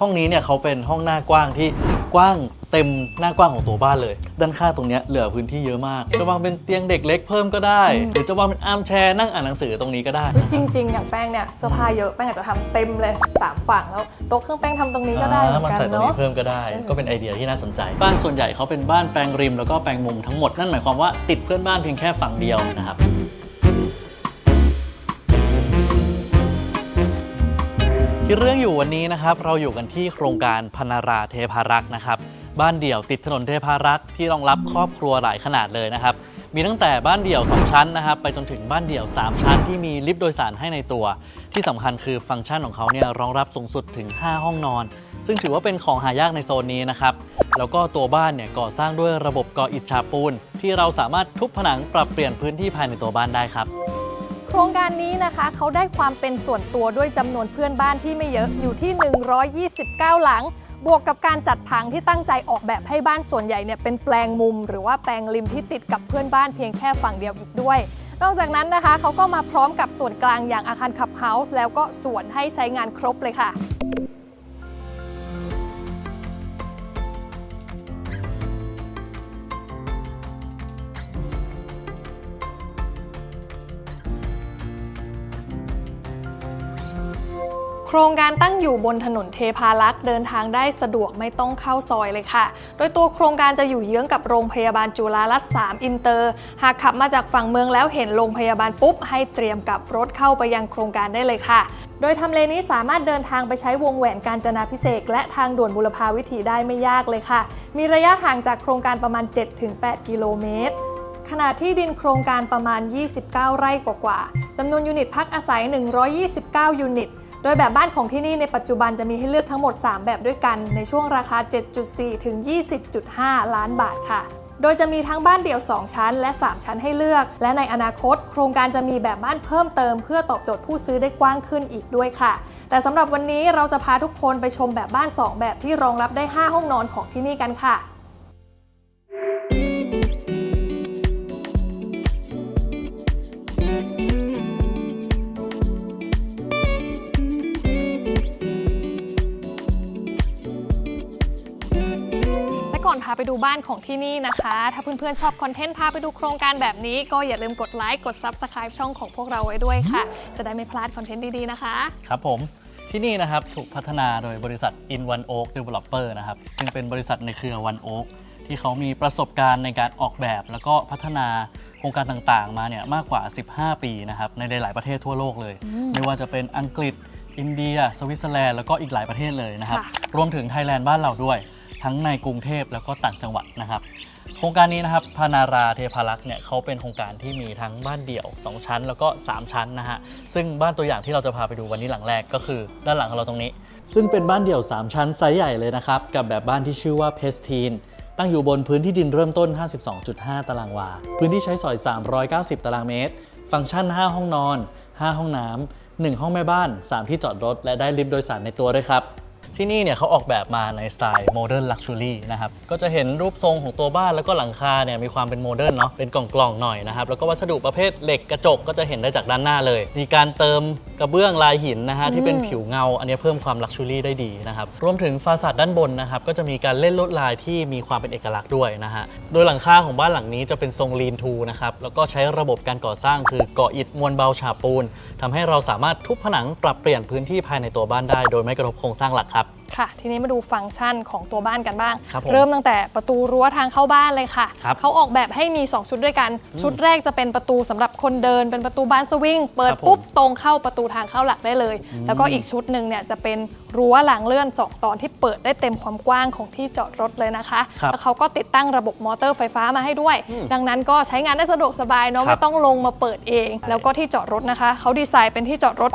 ห้องนี้เนี่ยเขาเป็นห้องหน้ากว้างที่กว้างเต็มหน้ากว้างของตัวบ้านเลย ด้านข้างตรงเนี้ยเหลือพื้นที่เยอะมาก จะวางเป็นเตียงเด็กเล็กเพิ่มก็ได้ หรือจะวางเป็นอาร์มแชร์นั่งอ่านหนังสือตรงนี้ก็ได้ จริง ๆ อย่างแป้งเนี่ยเสื้อผ้าเยอะแป้งอาจจะทำเต็มเลยสามฝั่งแล้วโต๊ะเครื่องแป้งทำตรงนี้ก็ได้เหมือนมากันใส่ตรงเนาะ นี้เพิ่มก็ได้ก็เป็นไอเดียที่น่าสนใจ บ้านส่วนใหญ่เขาเป็นบ้านแปลงริมแล้วก็แปลงมุมทั้งหมด นั่นหมายความว่าติดเพื่อนบ้านเพียงแค่ฝั่งเดียวนะครับ ที่เรื่องอยู่วันนี้นะครับเราอยู่กันที่โครงการพนาราเทพารักษ์นะครับ บ้านเดี่ยวติดถนนเทพารักษ์ที่รองรับครอบครัวหลายขนาดเลยนะครับ มีตั้งแต่บ้านเดี่ยว 2 ชั้นนะครับ ไปจนถึงบ้านเดี่ยว 3 ชั้นที่มีลิฟต์โดยสารให้ในตัว ที่สำคัญคือฟังก์ชันของเขาเนี่ยรองรับสูงสุดถึง 5 ห้องนอน ซึ่งถือว่าเป็นของหายากในโซนนี้นะครับแล้วก็ตัวบ้านเนี่ยก่อสร้างด้วยระบบก่ออิฐฉาบปูน ที่เราสามารถทุบผนังปรับเปลี่ยนพื้นที่ภายในตัวบ้านได้ครับ ครงการนี้นะคะเขาได้ความเป็นส่วนตัวด้วยจำนวนเพื่อนบ้านที่ไม่เยอะอยู่ที่ 129 หลัง บวกกับการจัดผังที่ตั้งใจออกแบบให้บ้านส่วนใหญ่เนี่ยเป็นแปลงมุม หรือว่าแปลงริมที่ติดกับเพื่อนบ้านเพียงแค่ฝั่งเดียวอีกด้วย นอกจากนั้นนะคะเขาก็มาพร้อมกับส่วนกลางอย่างอาคารขับเฮาส์แล้วก็ส่วนให้ใช้งานครบเลยค่ะ ครงการตั้งอยู่บนถนนเทพารักษ์เดินทางได้สะดวกไม่ต้องเข้าซอยเลยค่ะ โดยตัวโครงการจะอยู่เยื้องกับโรงพยาบาลจุฬารัตน์3อินเตอร์ หากขับมาจากฝั่งเมืองแล้วเห็นโรงพยาบาลปุ๊บ ให้เตรียมกับรถเข้าไปยังโครงการได้เลยค่ะ โดยทำเลนี้สามารถเดินทางไปใช้วงแหวนการจนาพิเศษและทางด่วนบุรพาวิถีได้ไม่ยากเลยค่ะ มีระยะห่างจากโครงการประมาณ 7-8 กิโลเมตรขนาดที่ดินโครงการประมาณ 29 ไร่กว่าๆจำนวนยูนิตพักอาศัย 129 ยูนิต โดยแบบบ้านของที่นี่ในปัจจุบันจะมีให้เลือกทั้งหมด 3 แบบด้วยกันในช่วงราคา 7.4 ถึง 20.5 ล้านบาทค่ะโดยจะมีทั้งบ้านเดี่ยว 2 ชั้น และ 3 ชั้นให้เลือก และในอนาคต โครงการจะมีแบบบ้านเพิ่มเติม เพื่อตอบโจทย์ผู้ซื้อได้กว้างขึ้นอีกด้วยค่ะ แต่สำหรับวันนี้เราจะพาทุกคนไปชมแบบบ้าน 2 แบบที่รองรับได้ 5 ห้องนอนของที่นี่กันค่ะ นพาไปดูบ้านของที่นี่นะคะ ถ้าเพื่อนๆชอบคอนเทนต์พาไปดูโครงการแบบนี้ ก็อย่าลืมกดไลค์กด Subscribe ช่องของพวกเราไว้ด้วยค่ะ จะได้ไม่พลาดคอนเทนต์ดีๆนะคะ ครับผมที่นี่นะครับถูกพัฒนาโดยบริษัท In One Oak Developer นะครับซึ่งเป็นบริษัทในเครือ One Oak ที่เขามีประสบการณ์ในการออกแบบ แล้วก็พัฒนาโครงการต่างๆ มาเนี่ยมากกว่า 15 ปีนะครับในหลายๆประเทศทั่วโลกเลย ไม่ว่าจะเป็นอังกฤษ อินเดีย สวิตเซอร์แลนด์แล้วก็อีกหลายประเทศเลยนะครับ ค่ะ รวมถึงไทยแลนด์บ้านเราด้วย ทั้งในกรุงเทพแล้วก็ต่างจังหวัดนะครับ โครงการนี้นะครับพานาราเทพารักษ์เนี่ยเขาเป็นโครงการที่มีทั้งบ้านเดี่ยว 2 ชั้น แล้วก็ 3 ชั้นนะฮะซึ่งบ้านตัวอย่างที่เราจะพาไปดูวันนี้หลังแรกก็คือ ด้านหลังของเราตรงนี้ ซึ่งเป็นบ้านเดี่ยว 3 ชั้นไซส์ใหญ่เลยนะครับกับแบบบ้านที่ชื่อว่าเพสทีนตั้งอยู่บนพื้นที่ดินเริ่มต้น 52.5 ตารางวา พื้นที่ใช้สอย 390 ตารางเมตร ฟังก์ชัน 5 ห้องนอน 5 ห้องน้ำ 1 ห้องแม่บ้าน 3 ที่จอดรถ และได้ลิฟต์โดยสารในตัวด้วยครับ ที่นี่เนี่ยเขาออกแบบมาในสไตล์โมเดิร์นลักชัวรี่นะครับ ก็จะเห็นรูปทรงของตัวบ้านแล้วก็หลังคาเนี่ยมีความเป็นโมเดิร์นเนาะ เป็นกล่องๆหน่อยนะครับ แล้วก็วัสดุประเภทเหล็กกระจกก็จะเห็นได้จากด้านหน้าเลย มีการเติมกระเบื้องลายหินนะฮะที่เป็นผิวเงา อันนี้เพิ่มความลักชัวรี่ได้ดีนะครับ รวมถึงฟาสาดด้านบนนะครับก็จะมีการเล่นลวดลายที่มีความเป็นเอกลักษณ์ด้วยนะฮะ โดยหลังคาของบ้านหลังนี้จะเป็นทรงลีนทูนะครับ แล้วก็ใช้ระบบการก่อสร้างคือก่ออิฐมวลเบาฉาบปูนทำให้เราสามารถทุบผนังปรับเปลี่ยนพื้นที่ภายในตัวบ้านได้ โดยไม่กระทบโครงสร้างหลักครับค่ะ ทีนี้มาดูฟังก์ชันของตัวบ้านกันบ้าง ครับผมเริ่มตั้งแต่ประตูรั้วทางเข้าบ้านเลยค่ะ ครับเขาออกแบบให้มี 2 ชุดด้วยกันชุดแรกจะเป็นประตูสำหรับคนเดิน เป็นประตูบานสวิง เปิดครับผมปุ๊บตรงเข้าประตูทางเข้าหลักได้เลย อืม แล้วก็อีกชุดหนึ่งเนี่ยจะเป็นรั้วหลังเลื่อน 2 ตอนที่เปิดได้เต็มความกว้างของที่จอดรถเลยนะคะ ครับแล้วเขาก็ติดตั้งระบบมอเตอร์ไฟฟ้ามาให้ด้วย อืมดังนั้นก็ใช้งานได้สะดวกสบายเนาะครับไม่ต้องลงมาเปิดเอง ใช่ แล้วก็ที่จอดรถนะคะเขาดีไซน์เป็นที่จอดรถ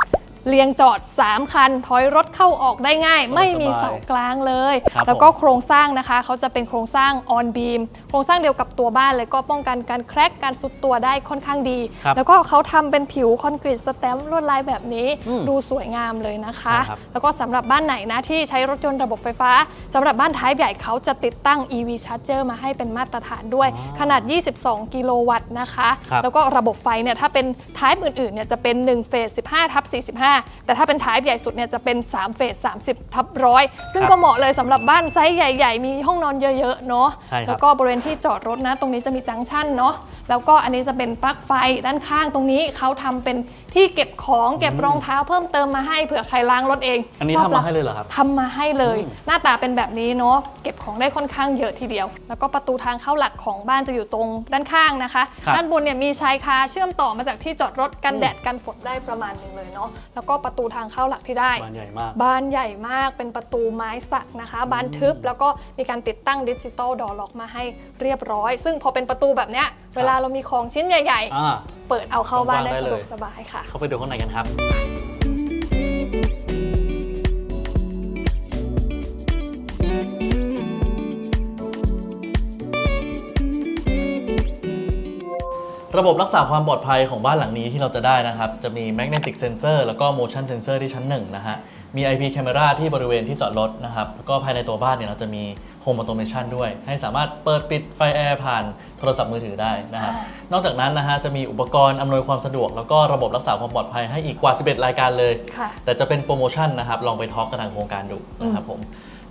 เรียงจอด 3 คัน ถอยรถเข้าออกได้ง่าย ไม่มีเสากลางเลย ครับแล้วก็โครงสร้างนะคะ เขาจะเป็นโครงสร้างออนบีมโครงสร้างเดียวกับตัวบ้านเลยก็ป้องกันการแครกการสุดตัวได้ค่อนข้างดี ครับแล้วก็เขาทำเป็นผิวคอนกรีตสแตมป์ลวดลายแบบนี้ อืมดูสวยงามเลยนะคะใช่ครับ แล้วก็สำหรับบ้านไหนนะที่ใช้รถยนต์ระบบไฟฟ้าสำหรับบ้านท้ายใหญ่เขาจะติดตั้ง EV Charger มาให้เป็นมาตรฐานด้วย อ๋อขนาด 22 กิโลวัตต์นะคะ ครับ แล้วก็ระบบไฟเนี่ยถ้าเป็นท้ายอื่นๆเนี่ยจะเป็น1เฟส15ทับ45 15แต่ถ้าเป็นท้ายใหญ่สุดเนี่ยจะเป็น3เฟส30ทับร้อยซึ่งครับก็เหมาะเลยสำหรับบ้านไซส์ใหญ่ๆ มีห้องนอนเยอะๆเนาะใช่ครับ แล้วก็บริเวณที่จอดรถนะ ตรงนี้จะมีจังก์ชันเนาะแล้วก็อันนี้จะเป็นปลั๊กไฟด้านข้างตรงนี้เขาทำเป็นที่เก็บของเก็บรองเท้าเพิ่มเติมมาให้เผื่อใครล้างรถเองอันนี้ชบทำมาล้งให้เลยเหรอครับ ทำมาให้เลยอืมหน้าตาเป็นแบบนี้เนาะเก็บของได้ค่อนข้างเยอะทีเดียว แล้วก็ประตูทางเข้าหลักของบ้านจะอยู่ตรงด้านข้างนะคะ ครับ ด้านบนเนี่ยมีชายคาเชื่อมต่อมาจากที่จอดรถกันอืมแดดกันฝนได้ประมาณหนึงเลยเนาะแล้วก็ประตูทางเข้าหลักที่ได้บ้านใหญ่มากบานใหญ่มากเป็นประตูไม้สักนะคะบานทึบแล้วก็มีการติดตั้งดิจิตอลดอร์ล็อกมาให้เรียบร้อย ซึ่งพอเป็นประตูแบบเนี้ยเวลาเรามีของชิ้นใหญ่อ่าๆเปิดเอาเข้าบ้านได้วางได้สะดวกเลยสบายค่ะ เข้าไปดูข้างในกันครับ ระบบรักษาความปลอดภัยของบ้านหลังนี้ที่เราจะได้นะครับ จะมี magnetic sensor แล้วก็ motion sensor ที่ชั้นหนึ่งนะฮะ มี IP camera ที่บริเวณที่จอดรถนะครับ แล้วก็ภายในตัวบ้านเนี่ยเราจะมี home automation ด้วย ให้สามารถเปิดปิดไฟแอร์ผ่านโทรศัพท์มือถือได้นะครับอ่นอกจากนั้นนะฮะจะมีอุปกรณ์อำนวยความสะดวก แล้วก็ระบบรักษาความปลอดภัยให้อีกกว่า 11 รายการเลยค่ะแต่จะเป็นโปรโมชั่นนะครับลองไปทอล์กกับทางโครงการดูนะครับผม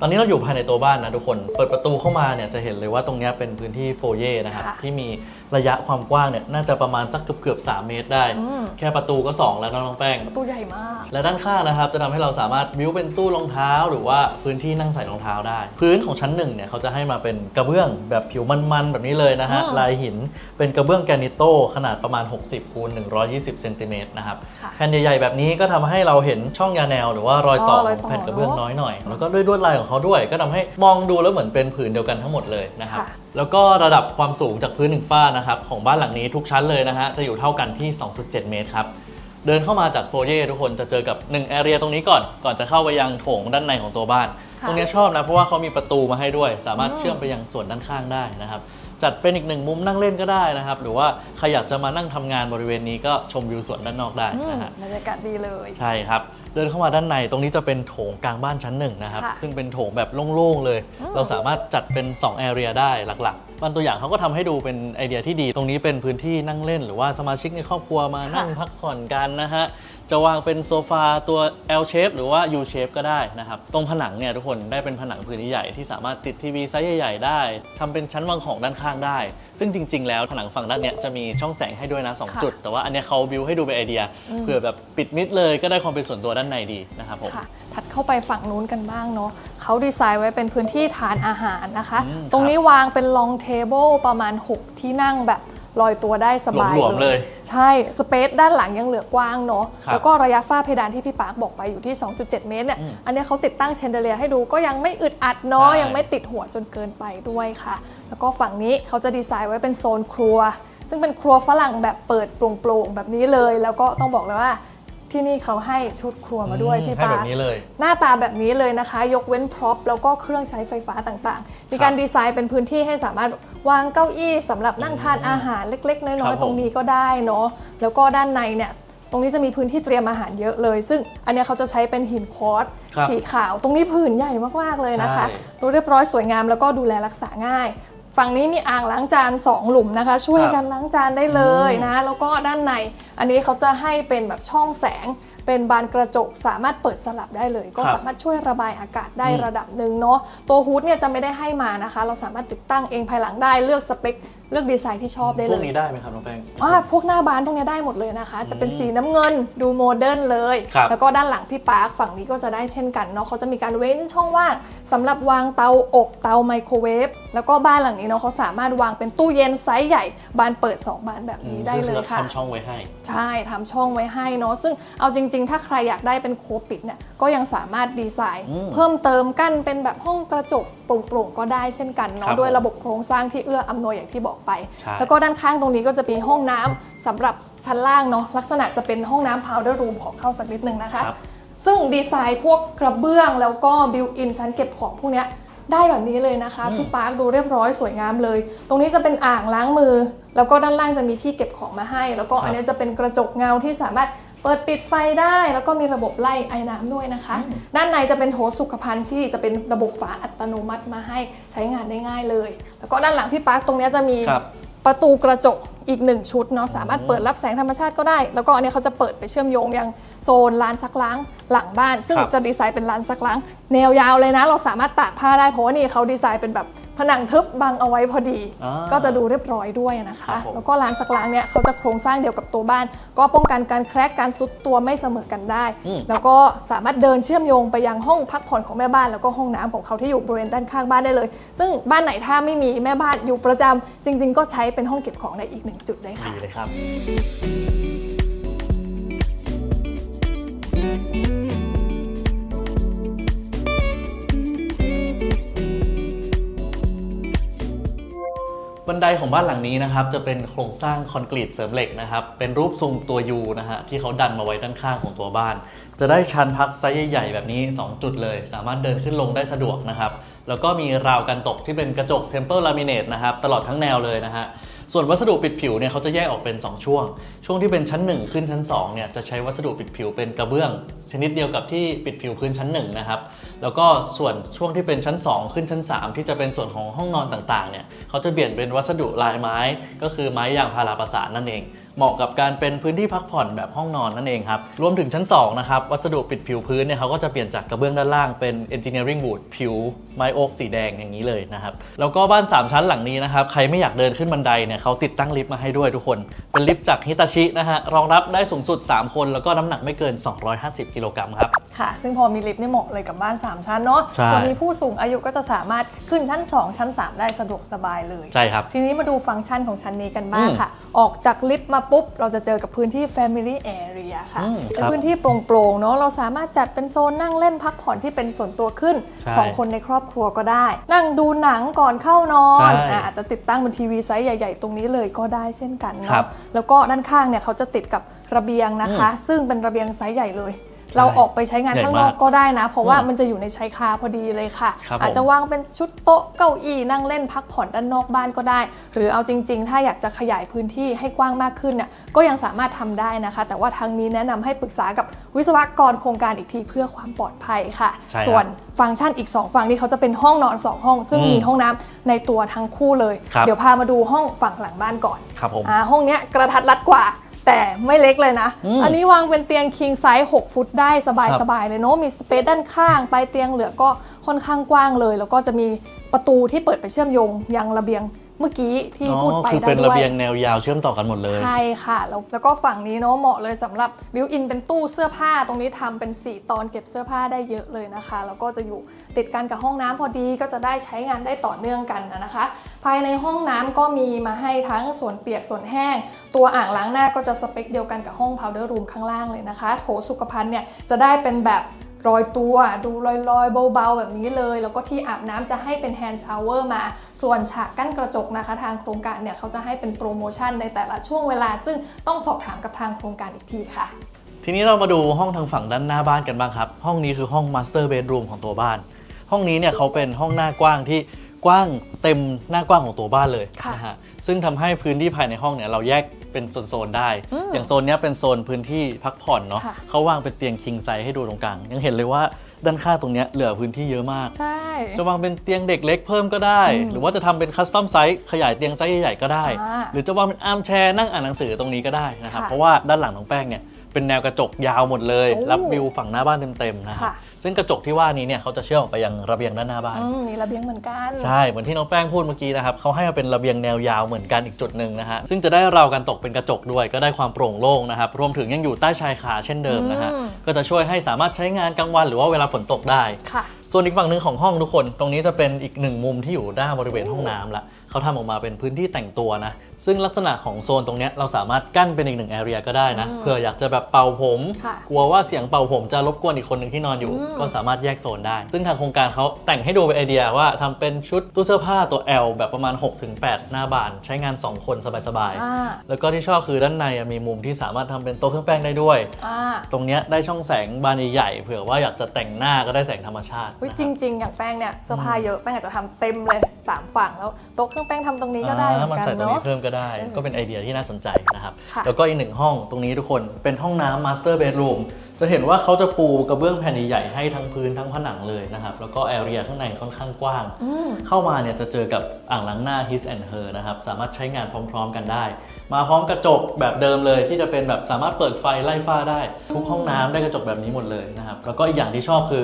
ตอนนี้เราอยู่ภายในตัวบ้านนะทุกคน เปิดประตูเข้ามาเนี่ยจะเห็นเลยว่าตรงเนี้ยเป็นพื้นที่โฟเย่นะครับค่ะที่มี ระยะความกว้างเนี่ยน่าจะประมาณสักเกือบเกือบๆ3เมตรได้ อืม แค่ประตูก็ 2 แล้วนะน้องแป้ง ประตูใหญ่มาก และด้านข้างนะครับจะทำให้เราสามารถบิวเป็นตู้รองเท้า หรือว่าพื้นที่นั่งใส่รองเท้าได้ พื้นของชั้นหนึ่งเนี่ยเขาจะให้มาเป็นกระเบื้องแบบผิวมันๆ แบบนี้เลยนะฮะ อืมลายหินเป็นกระเบื้องแกรนิโตขนาดประมาณ 60คูณ120เซนติเมตรนะครับค่ะ แผ่นใหญ่ๆแบบนี้ก็ทำให้เราเห็นช่องยาแนว หรือว่ารอยต่ออ๋อรอยขต่อองแผ่นกระเบื้องเนอะน้อยหน่อย แล้วก็ด้วยลวดลายของเขาด้วย ก็ทำให้มองดูแล้วเหมือนเป็นผืนเดียวกันทั้งหมดเลยนะครับ ค่ะแล้วก็ระดับความสูงจากพื้นถึงฝ้านะครับของบ้านหลังนี้ทุกชั้นเลยนะฮะจะอยู่เท่ากันที่ 2.7 เมตรครับเดินเข้ามาจากโฟเย่ทุกคนจะเจอกับ1แอเรียตรงนี้ก่อน ก่อนจะเข้าไปยังโถงด้านในของตัวบ้าน ค่ะตรงเนี้ยชอบนะเพราะว่าเขามีประตูมาให้ด้วย สามารถอืม เชื่อมไปยังส่วนด้านข้างได้นะครับ จัดเป็นอีกหนึ่งมุมนั่งเล่นก็ได้นะครับ หรือว่าใครอยากจะมานั่งทำงานบริเวณนี้ก็ชมวิวสวนด้านนอกได้อืมนะฮะ บรรยากาศดีเลย ใช่ครับเดินเข้ามาด้านในตรงนี้จะเป็นโถงกลางบ้านชั้นหนึ่งนะครับ ค่ะซึ่งเป็นโถงแบบโล่งๆเลย อืม เราสามารถจัดเป็น2แอเรียได้หลักๆบ้านตัวอย่างเขาก็ทำให้ดูเป็นไอเดียที่ดี ตรงนี้เป็นพื้นที่นั่งเล่น หรือว่าสมาชิกในครอบครัวมานั่งพักผ่อนกันนะฮะ จะวางเป็นโซฟาตัว L shape หรือว่า U shape ก็ได้นะครับ ตรงผนังเนี่ยทุกคนได้เป็นผนังพื้นที่ใหญ่ที่สามารถติดทีวีไซส์ใหญ่ๆได้ทำเป็นชั้นวางของด้านข้างได้ ซึ่งจริง ๆ แล้วผนังฝั่งด้านเนี้ยจะมีช่องแสงให้ด้วยนะสองค่ะ จุด แต่ว่าอันเนี้ยเขาบิวให้ดูเป็นไอเดียอืมเผื่อแบบปิดมิดเลยก็ได้ความเป็นส่วนตัวด้านในดีนะครับผม ค่ะถัดเข้าไปฝั่งนู้นกันบ้างเนาะเขาดีไซน์ไว้เป็นพื้นที่ทานอาหารนะคะ อืมตรงนี้วางเป็นลองเทเบิลประมาณ 6 ที่นั่งแบบลอยตัวได้สบายหลวมๆเลยใช่ สเปซด้านหลังยังเหลือกว้างเนาะครับแล้วก็ระยะฝ้าเพดานที่พี่ปาร์คบอกไปอยู่ที่ 2.7 เมตรเนี่ยอืมอันนี้เขาติดตั้งเชนเดเลียให้ดูก็ยังไม่อึดอัดเนาะใช่ ยังไม่ติดหัวจนเกินไปด้วยค่ะ แล้วก็ฝั่งนี้เขาจะดีไซน์ไว้เป็นโซนครัว ซึ่งเป็นครัวฝรั่งแบบเปิดโปร่งๆแบบนี้เลย แล้วก็ต้องบอกเลยว่า ที่นี่เขาให้ชุดครัวมาด้วยพี่ให้ปาแบร์คบนี้เลย หน้าตาแบบนี้เลยนะคะ ยกเว้นพร็อพแล้วก็เครื่องใช้ไฟฟ้าต่างๆ มีการดีไซน์เป็นพื้นที่ให้สามารถวางเก้าอี้สำหรับนั่งทานอาหารเล็กๆน้ครัอยบๆตรงนี้ก็ได้เนาะแล้วก็ด้านในเนี่ยตรงนี้จะมีพื้นที่เตรียมอาหารเยอะเลย ซึ่งอันเนี้ยเขาจะใช้เป็นหินควอตซ์ครับสีขาว ตรงนี้ผืนใหญ่มากๆเลยนะคะ ใช่ ดูเรียบร้อยสวยงามแล้วก็ดูแลรักษาง่าย ฝั่งนี้มีอ่างล้างจานสองหลุมนะคะ ช่วยกันล้างจานได้เลยนะ แล้วก็ด้านในอันนี้เขาจะให้เป็นแบบช่องแสง เป็นบานกระจกสามารถเปิดสลับได้เลย ก็ครับสามารถช่วยระบายอากาศได้อืมระดับหนึ่งเนาะตัวฮูดเนี่ยจะไม่ได้ให้มานะคะ เราสามารถติดตั้งเองภายหลังได้เลือกสเปคเลือกดีไซน์ที่ชอบได้พเลวกยนี้ได้ไหมครับน้องแป้งอ่าพวกหน้าบานพวกนี้ได้หมดเลยนะคะ จะเป็นสีน้ำเงินดูโมเดิร์นเลยครับแล้วก็ด้านหลังพี่ปาร์คฝั่งนี้ก็จะได้เช่นกันเนาะเขาจะมีการเว้นช่องว่างสำหรับวางเตาอบเตาไมโครเวฟแล้วก็บ้านหลังนี้เนาะเขาสามารถวางเป็นตู้เย็นไซส์ใหญ่บานเปิด 2 บานแบบนี้ได้เลยค่ะทำช่องไว้ให้ ใช่ทำช่องไว้ให้เนาะซึ่งเอาจริง ๆ ถ้าใครอยากได้เป็นโคปิดเนี่ยก็ยังสามารถดีไซน์อืมเพิ่มเติมกั้นเป็นแบบห้องกระจกโปร่งๆก็ได้เช่นกันครัเนาะบด้วยระบบโครงสร้างที่เอื้ออำนวยอย่างที่บอกไปใช่แล้วก็ด้านข้างตรงนี้ก็จะมีห้องน้ำสำหรับชั้นล่างเนาะลักษณะจะเป็นห้องน้ำ powder room ขอเข้าสักนิดนึงนะคะครับซึ่งดีไซน์พวกกระเบื้องแล้วก็บิวอินชั้นเก็บของพวกเนี้ย ได้แบบนี้เลยนะคะอืมพี่ปาร์คดูเรียบร้อยสวยงามเลย ตรงนี้จะเป็นอ่างล้างมือ แล้วก็ด้านล่างจะมีที่เก็บของมาให้ แล้วก็อันนี้จะเป็นกระจกเงาที่สามารถเปิดปิดไฟได้ แล้วก็มีระบบไล่ไอ้น้ำด้วยนะคะ ด้านในจะเป็นโถสุขภัณฑ์ที่จะเป็นระบบฝาอัตโนมัติมาให้ใช้งานได้ง่ายเลย แล้วก็ด้านหลังพี่ปาร์คตรงเนี้ยจะมีครับประตูกระจก อีกหนึ่งชุดเนาะสามารถเปิดรับแสงธรรมชาติก็ได้ แล้วก็อันนี้เขาจะเปิดไปเชื่อมโยงยังโซนลานซักล้างหลังบ้าน ซึ่งครับ จะดีไซน์เป็นลานซักล้าง แนวยาวเลยนะ เราสามารถตากผ้าได้เพราะว่านี่เขาดีไซน์เป็นแบบ ผนังทึบบังเอาไว้พอดี อ่าก็จะดูเรียบร้อยด้วยนะครัคะบผม แล้วก็ลานซักล้างเนี่ยเขาจะโครงสร้างเดียวกับตัวบ้าน ก็ป้องกันการแครกการซุดตัวไม่เสมอกันได้ อืม แล้วก็สามารถเดินเชื่อมโยงไปยังห้องพักผ่อนของแม่บ้าน แล้วก็ห้องน้ำของเขาที่อยู่บริเวณด้านข้างบ้านได้เลย ซึ่งบ้านไหนถ้าไม่มีแม่บ้านอยู่ประจำจริง ๆ ก็ใช้เป็นห้องเก็บของในอีกหนึ่งจุดได้ค่ะ ดีเลยครับ บันไดของบ้านหลังนี้นะครับจะเป็นโครงสร้างคอนกรีตเสริมเหล็กนะครับเป็นรูปทรงตัวยูนะฮะที่เขาดันมาไว้ด้านข้างของตัวบ้าน จะได้ชั้นพักไซส์ใหญ่ๆแบบนี้ 2 จุดเลย สามารถเดินขึ้นลงได้สะดวกนะครับแล้วก็มีราวกันตกที่เป็นกระจก Temple Laminate นะครับตลอดทั้งแนวเลยนะฮะส่วนวัสดุปิดผิวเนี่ยเขาจะแยกออกเป็น 2 ช่วง ช่วงที่เป็นชั้น 1 ขึ้นชั้น2เนี่ยจะใช้วัสดุปิดผิวเป็นกระเบื้อง ชนิดเดียวกับที่ปิดผิวพื้นชั้น1นะครับ แล้วก็ส่วนช่วงที่เป็นชั้น 2 ขึ้นชั้น 3 ที่จะเป็นส่วนของห้องนอนต่างๆเนี่ยเขาจะเปลี่ยนเป็นวัสดุลายไม้ ก็คือไม้ยางพาราประสานนั่นเอง เหมาะกับการเป็นพื้นที่พักผ่อนแบบห้องนอนนั่นเองครับรวมถึงชั้น2นะครับวัสดุปิดผิวพื้นเนี่ยเขาก็จะเปลี่ยนจากกระเบื้องด้านล่างเป็น engineering wood ผิวไม้โอ๊กสีแดงอย่างนี้เลยนะครับแล้วก็บ้าน 3 ชั้นหลังนี้นะครับใครไม่อยากเดินขึ้นบันไดเนี่ยเขาติดตั้งลิฟต์มาให้ด้วยทุกคน เป็นลิฟต์จากฮิตาชินะฮะรองรับได้สูงสุด 3 คน แล้วก็น้ำหนักไม่เกิน 250 กิโลกรัมครับค่ะ ซึ่งพอมีลิฟต์นี่เหมาะเลยกับบ้าน 3 ชั้นเนาะใช่พอมีผู้สูงอายุก็จะสามารถขึ้นชั้น 2 ชั้น 3 ได้สะดวกสบายเลยใช่ครับทีนี้มาดูฟังก์ชันของชั้นนี้กันบ้างอืมค่ะ ออกจากลิฟต์มาปุ๊บ เราจะเจอกับพื้นที่ Family Area ค่ะอืมเป็นครับพื้นที่โปร่งๆเนาะเราสามารถจัดเป็นโซนนั่งเล่นพักผ่อนที่เป็นส่วนตัวขึ้น ใช่ของคนในครอบครัวก็ได้ นั่งดูหนังก่อนเข้านอนใช่อะอาจจะติดตั้งบนทีวีไซส์ใหญ่ ๆ ตรงนี้เลยก็ได้เช่นกันครัเนาะบแล้วก็ด้านข้างเนี่ยเขาจะติดกับระเบียงนะคะ ซึ่งเป็นระเบียงไซส์ใหญ่เลย เราออกไปใช้งานใหญ่ข้างนอกมากก็ได้นะ เพราะว่าอืมมันจะอยู่ในชายคาพอดีเลยค่ะครับผมอาจจะวางเป็นชุดโต๊ะเก้าอี้นั่งเล่นพักผ่อนด้านนอกบ้านก็ได้ หรือเอาจริง ๆ ถ้าอยากจะขยายพื้นที่ให้กว้างมากขึ้นเนี่ยก็ยังสามารถทำได้นะคะ แต่ว่าทางนี้แนะนำให้ปรึกษากับวิศวกรโครงการอีกทีเพื่อความปลอดภัยค่ะใช่ครับส่วนฟังก์ชันอีก 2 ฝั่งนี้เขาจะเป็นห้องนอน 2 ห้อง ซึ่งอืมมีห้องน้ำในตัวทั้งคู่เลยครับเดี๋ยวพามาดูห้องฝั่งหลังบ้านก่อนครับผมอ่าห้องเนี้ยกระทัดรัดกว่า แต่ไม่เล็กเลยนะอืมอันนี้วางเป็นเตียง king size 6ฟุตได้สบายครับสบายเลยเนาะ มีสเปซด้านข้างปลายเตียงเหลือก็ค่อนข้างกว้างเลย แล้วก็จะมีประตูที่เปิดไปเชื่อมโยงยังระเบียง เมื่อกี้ที่อ๋อพูดไปคือได้เป็นด้ระวยเบียงแนวยาวเชื่อมต่อกันหมดเลย ใช่ค่ะแล้วแล้วก็ฝั่งนี้เนาะเหมาะเลยสำหรับบิวอินเป็นตู้เสื้อผ้าตรงนี้ทำเป็น 4 ตอนเก็บเสื้อผ้าได้เยอะเลยนะคะ แล้วก็จะอยู่ติดกันกับห้องน้ำพอดีก็จะได้ใช้งานได้ต่อเนื่องกันนะคะ ภายในห้องน้ำก็มีมาให้ทั้งส่วนเปียกส่วนแห้ง ตัวอ่างล้างหน้าก็จะสเปคเดียวกันกับห้อง powder room ข้างล่างเลยนะคะ โถสุขภัณฑ์เนี่ยจะได้เป็นแบบ รอยตัวดูลอยๆ เบาๆ แบบนี้เลย แล้วก็ที่อาบน้ำจะให้เป็นแฮนด์ชาวเวอร์มา ส่วนฉากกั้นกระจกนะคะ ทางโครงการเนี่ยเขาจะให้เป็นโปรโมชั่นในแต่ละช่วงเวลา ซึ่งต้องสอบถามกับทางโครงการอีกทีค่ะ ทีนี้เรามาดูห้องทางฝั่งด้านหน้าบ้านกันบ้างครับ ห้องนี้คือห้อง Master Bedroom ของตัวบ้าน ห้องนี้เนี่ยเขาเป็นห้องหน้ากว้างที่กว้างเต็มหน้ากว้างของตัวบ้านเลยค่ะนะฮะซึ่งทำให้พื้นที่ภายในห้องเนี่ยเราแยก เป็นโซนๆได้ อืมอย่างโซนเนี้ยเป็นโซนพื้นที่พักผ่อนเนาะค่ะ เขาวางเป็นเตียง king size ให้ดูตรงกลาง ยังเห็นเลยว่าด้านข้างตรงเนี้ยเหลือพื้นที่เยอะมาก ใช่ จะวางเป็นเตียงเด็กเล็กเพิ่มก็ได้ อืมหรือว่าจะทำเป็นคัสตอมไซส์ขยายเตียงไซส์ใหญ่ๆก็ได้ อ่าหรือจะวางเป็นอาร์มแชร์นั่งอ่านหนังสือตรงนี้ก็ได้นะครับ ค่ะเพราะว่าด้านหลังน้องแป้งเนี่ยเป็นแนวกระจกยาวหมดเลย โอ้รับวิวฝั่งหน้าบ้านเต็มๆนะครับ ค่ะ ซึ่งกระจกที่ว่านี้เนี่ยเขาจะเชื่อมออกไปยังระเบียงด้านหน้าบ้าน อืมมีระเบียงเหมือนกัน ใช่เหมือนที่น้องแป้งพูดเมื่อกี้นะครับเขาให้มาเป็นระเบียงแนวยาวเหมือนกันอีกจุดหนึ่งนะฮะซึ่งจะได้ราวกันตกเป็นกระจกด้วย ก็ได้ความโปร่งโล่งนะครับรวมถึงยังอยู่ใต้ชายคาเช่นเดิมนะฮะอืม ก็จะช่วยให้สามารถใช้งานกลางวันหรือว่าเวลาฝนตกได้ ค่ะ ส่วนอีกฝั่งหนึ่งของห้องทุกคน ตรงนี้จะเป็นอีกหนึ่งมุมที่อยู่ด้านบริเวณห้องน้ำละ เขาทำออกมาเป็นพื้นที่แต่งตัวนะ ซึ่งลักษณะของโซนตรงเนี้ยเราสามารถกั้นเป็นอีกหนึ่งแอเรียก็ได้นะอืมเผื่ออยากจะแบบเป่าผมค่ะกลัวว่าเสียงเป่าผมจะรบกวนอีกคนหนึ่งที่นอนอยู่อืมก็สามารถแยกโซนได้ ซึ่งทางโครงการเขาแต่งให้ดูเป็นไอเดียว่าทำเป็นชุดตู้เสื้อผ้าตัว L แบบประมาณ 6-8 หน้าบาน ใช้งาน 2 คนสบายอ่าๆแล้วก็ที่ชอบคือด้านในอะมีมุมที่สามารถทำเป็นโต๊ะเครื่องแป้งได้ด้วยอ่าตรงเนี้ยได้ช่องแสงบานใหญ่ๆเผื่อว่าอยากจะแต่งหน้าก็ได้แสงธรรมชาติอุ๊ยนะคจรับริง ๆ อย่างแป้งเนี่ยเสื้อผ้าเยอะแป้งอาจจะทำเต็มเลยสามฝั่งแล้วโต๊ะเครื่องแป้งทำตรงนี้ก็ได้เหมือนมันกันใส่ตรงเนาะนี้เพิ่มก็ได้เออก็เป็นไอเดียที่น่าสนใจนะครับค่ะแล้วก็อีกหนึ่งห้องตรงนี้ทุกคนเป็นห้องน้ำ master bedroom จะเห็นว่าเขาจะปูกระเบื้องแผ่นใหญ่ๆให้ทั้งพื้นทั้งผนังเลยนะครับ แล้วก็แอเรียข้างในค่อนข้างกว้างอืมเข้ามาเนี่ยจะเจอกับอ่างล้างหน้า His and Her นะครับ สามารถใช้งานพร้อม ๆ กันได้ มาพร้อมกระจกแบบเดิมเลยที่จะเป็นแบบสามารถเปิดไฟไล่ฝ้าได้ ทุกห้องน้ำได้กระจกแบบนี้หมดเลยนะครับแล้วก็อีกอย่างที่ชอบคือ